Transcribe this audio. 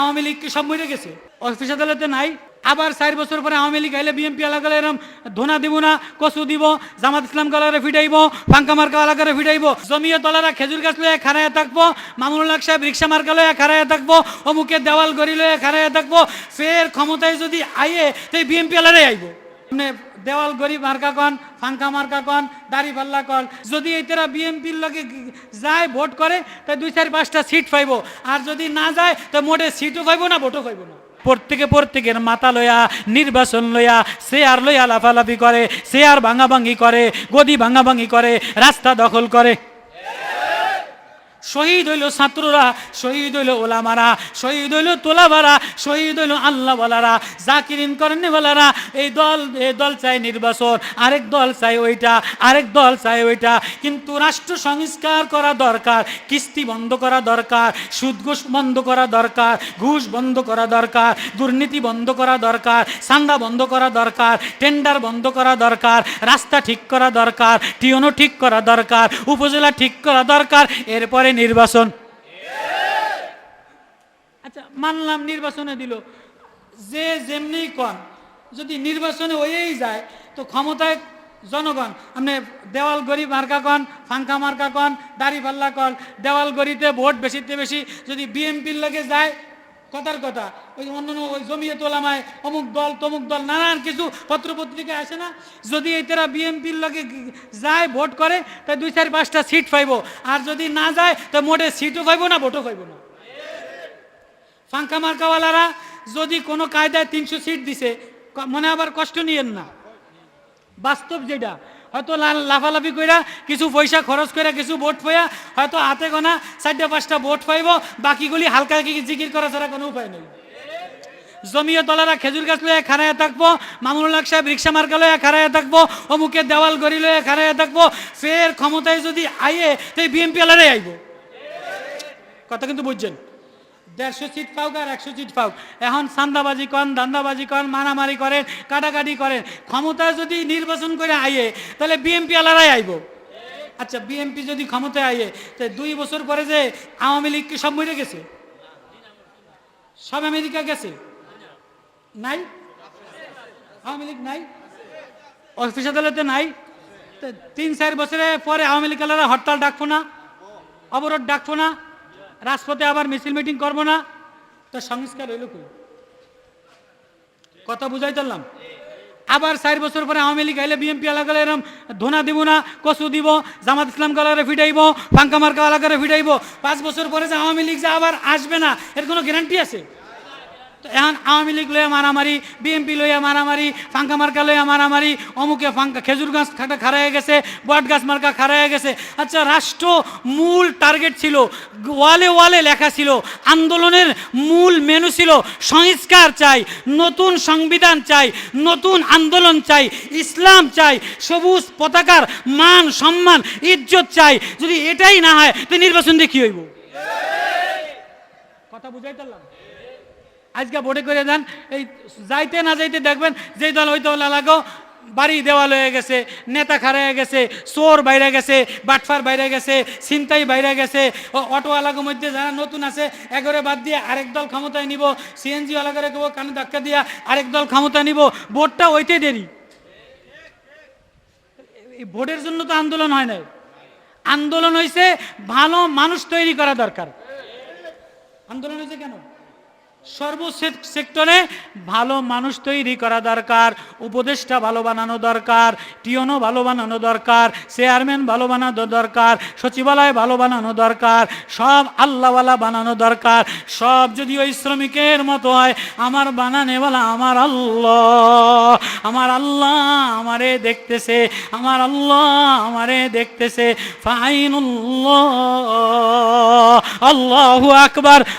আওয়ামী লীগ কি সব মরে গেছে? অফিস আদালতে নাই। আবার চার বছর পরে আওয়ামী লীগ আইলে বিএনপি এলাকা এরম ধোনা দিব না, কচু দিব, জামাত ইসলাম কালারে ফিটাইব ফাঙ্কা মার্কা এলাকারে ফিটাইব, জমিয়ে তলারা খেজুর গাছ লয়ে খারাইয়া থাকব, মামুনুল হক সাহেব রিক্সা মার্কা লয়ে খারাইয়া থাকব অমুকে দেওয়াল গড়ি লয়ে খারাইয়া থাকব, ফের ক্ষমতায় যদি আইয়ে সেই বিএনপি এলারে আইব। দেওয়াল গরিব মার্কা কন, ফাঙ্কা মার্কা কন, দাড়ি পাল্লা কন। যদি এটারা বিএনপির লগে যায়, ভোট করে, তা দুই চার পাঁচটা সিট পাইব। আর যদি না যায়, তো মোটে সিটও পাইব না, ভোটও পাইব না। প্রত্যেকে প্রত্যেকের মাথা লয়া, নির্বাচন লইয়া সে আর লইয়া লাফালাফি করে, সে আর ভাঙাভাঙি করে, গদি ভাঙাভাঙি করে, রাস্তা দখল করে। শহীদ হইল ছাত্ররা শহীদ হইল ওলামারা শহীদ হইল তোলাবারা শহীদ হইল আল্লাহওয়ালারা জাকিরিন করেনওয়ালারা এই দল এই দল চায় নির্বাচন আরেক দল চাই ওইটা আরেক দল চাই ওইটা কিন্তু রাষ্ট্র সংস্কার করা দরকার কিস্তি বন্ধ করা দরকার সুদ ঘুষ বন্ধ করা দরকার ঘুষ বন্ধ করা দরকার দুর্নীতি বন্ধ করা দরকার সান্দা বন্ধ করা দরকার টেন্ডার বন্ধ করা দরকার রাস্তা ঠিক করা দরকার টিওনো ঠিক করা দরকার উপজেলা ঠিক করা দরকার এরপরে নির্বাচন? আচ্ছা মানলাম নির্বাচনে দিল। যে যেমনি কন, যদি নির্বাচনে হয়েই যায়, তো ক্ষমতায় জনগণ, আপনি দেওয়াল গড়ি মার্কা কন, ফাঙ্কা মার্কা কন, দাড়ি পাল্লা কন, দেওয়াল গড়িতে ভোট বেশিতে বেশি, যদি বিএমপির লগে যায় কথার কথা। ওই অন্য ওই জমিয়ে তোলামায় অমুক দল, তমুক দল, নানান কিছু পত্রপত্রিকায় আসে না। যদি এটারা বিএনপির লগে যায়, ভোট করে তা দুই চার পাঁচটা সিট পাইব। আর যদি না যায় তো মোটে সিটও পাইব না, ভোটও পাইব না। ফাঙ্কা মার্কাওয়ালারা যদি কোনো কায়দায় তিনশো সিট দিছে মনে আবার কষ্ট নিয়েন না। বাস্তব যেটা হয়তো লাফালাফি কইরা কিছু পয়সা খরচ করে কিছু ভোট পাইয়া হয়তো হাতে গোনা চারটা পাঁচটা ভোট পাইব, বাকিগুলি হালকা জিকির করা ছাড়া কোনো উপায় নেই। জমিয়ে তলারা খেজুর গাছ লয়ে খারাইয়া থাকব, মামুনুল হক সাহেব রিক্সা মার্কা লয়ে খারাইয়া থাকব অমুকে দেওয়াল গড়ি লয়ে খারাইয়া থাকব, ফের ক্ষমতায় যদি আইয়ে, তো বিএনপি এলারে আইব। কথা কিন্তু বুঝছেন? দেড়শো সিট পাওক আর একশো সিট পাওক এখন সান্দাবাজি করেন, দান্দাবাজি করেন, মারামারি করেন, কাটাকাটি করেন। ক্ষমতায় যদি নির্বাচন করে আইয়ে, তাহলে বিএনপি আলারাই আইব। আচ্ছা বিএনপি যদি ক্ষমতায় আইয়ে, তো দুই বছর পরে যে আওয়ামী লীগকে সব মরে গেছে? সব আমেরিকা গেছে? নাই? আওয়ামী লীগ নাই? অফিস আদালতে নাই? তিন চার বছরে পরে আওয়ামী লীগ আলারা হরতাল ডাকবো না? অবরোধ ডাকবো না? রাজপথে আবার মিছিল মিটিং করব না। তো সংস্কার হইল কই? কথা বুঝাই পারলাম আবার চার বছর পরে আওয়ামী লীগ আইলে বিএনপি এলাকায় এরম ধোনা দিব না, কচু দিব, জামাত ইসলাম কালারে ফিটাইব ফাঙ্কা মার্কা এলাকারে ফিটাইব। পাঁচ বছর পরে যে আওয়ামী লীগ যে আবার আসবে না, এর কোনো গ্যারান্টি আছে? এখন আওয়ামী লীগ লইয়া মারামারি, বিএনপি লইয়া মারামারি, ফাঙ্কা মার্কা লইয়া মারামারি, অমুকে ফাঙ্কা খেজুর গাছ খাটা খারাইয়া গেছে, বট গাছ মার্কা খারাইয়া গেছে। আচ্ছা রাষ্ট্র মূল টার্গেট ছিল, ওয়ালে ওয়ালে লেখা ছিল, আন্দোলনের মূল মেনু ছিল, সংস্কার চাই, নতুন সংবিধান চাই, নতুন আন্দোলন চাই, ইসলাম চাই, সবুজ পতাকার মান, সম্মান, ইজ্জত চাই। যদি এটাই না হয়, তো নির্বাচন দিয়ে হইব? কথা বুঝাই পারলাম? আজকে ভোটে করে দেন এই যাইতে না যাইতে দেখবেন যেই দল ওই দল লাগো বাড়ি দেওয়াল হয়ে গেছে, নেতা খারা হয়ে গেছে, চোর বাইরে গেছে, বাটফার বাইরে গেছে, ছিনতাই বাইরে গেছে, ও অটোওয়ালাগোর মধ্যে যারা নতুন আছে, এগরে বাদ দিয়ে আরেক দল ক্ষমতায় নিব, সিএনজি ওয়ালাগরে কেবো কানে ধাক্কা দিয়া আরেক দল ক্ষমতা নিব, ভোটটা ওইতে দেরি। ভোটের জন্য তো আন্দোলন হয় নাই। আন্দোলন হয়েছে ভালো মানুষ তৈরি করা দরকার। আন্দোলন হয়েছে কেন? সর্ব সেক্টরে ভালো মানুষ তৈরি করা দরকার, উপদেষ্টা ভালো বানানো দরকার টিওনও ভালো বানানো দরকার, চেয়ারম্যান ভালো বানানো দরকার, সচিবালয় ভালো বানানো দরকার, সব আল্লাহওয়ালা বানানো দরকার, সব যদি ওই শ্রমিকের মতো হয়, আমার বানানেওয়ালা আমার আল্লাহ আমার আল্লাহ আমারে দেখতেছে, আমার আল্লাহ আমারে দেখতেছে, ফাইনুল্লাহ, আল্লাহু আকবার